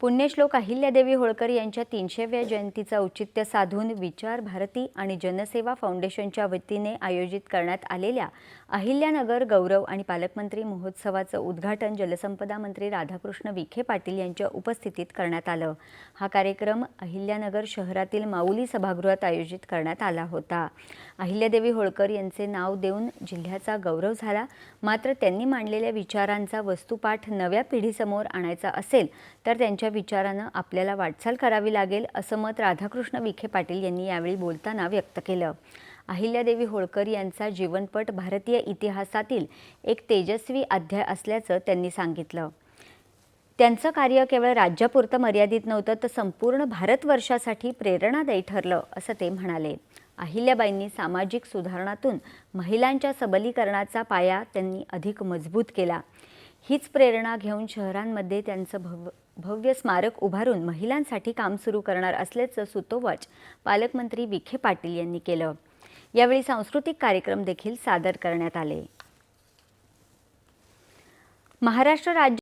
पुण्यश्लोक अहिल्यादेवी होळकर यांच्या तीनशेव्या जयंतीचं औचित्य साधून विचार भारती आणि जनसेवा फाउंडेशनच्या वतीने आयोजित करण्यात आलेल्या अहिल्यानगर गौरव आणि पालकमंत्री महोत्सवाचं उद्घाटन जलसंपदा मंत्री राधाकृष्ण विखे पाटील यांच्या उपस्थितीत करण्यात आलं. हा कार्यक्रम अहिल्यानगर शहरातील माऊली सभागृहात आयोजित करण्यात आला होता. अहिल्यादेवी होळकर यांचे नाव देऊन जिल्ह्याचा गौरव झाला. मात्र त्यांनी मांडलेल्या विचारांचा वस्तुपाठ नव्या पिढीसमोर आणायचा असेल तर त्यांच्या विचारानं आपल्याला वाटचाल करावी लागेल असं मत राधाकृष्ण विखे पाटील यांनी यावेळी बोलताना व्यक्त केलं. अहिल्यादेवी होळकर यांचा जीवनपट भारतीय इतिहासातील एक तेजस्वी अध्याय असल्याचं त्यांनी सांगितलं. त्यांचं कार्य केवळ राज्यापुरतं मर्यादित नव्हतं तर संपूर्ण भारतवर्षासाठी प्रेरणादायी ठरलं असं ते म्हणाले. अहिल्याबाईंनी सामाजिक सुधारणातून महिलांच्या सबलीकरणाचा पाया त्यांनी अधिक मजबूत केला. हीच प्रेरणा घेऊन शहरांमध्ये त्यांचं भव भव्य स्मारक उभारून महिलांसाठी काम सुरू करणार असल्याचं सुतोवाच पालकमंत्री विखे पाटील यांनी केलं. यावेळी सांस्कृतिक कार्यक्रम देखील सादर करण्यात आले. महाराष्ट्र राज्य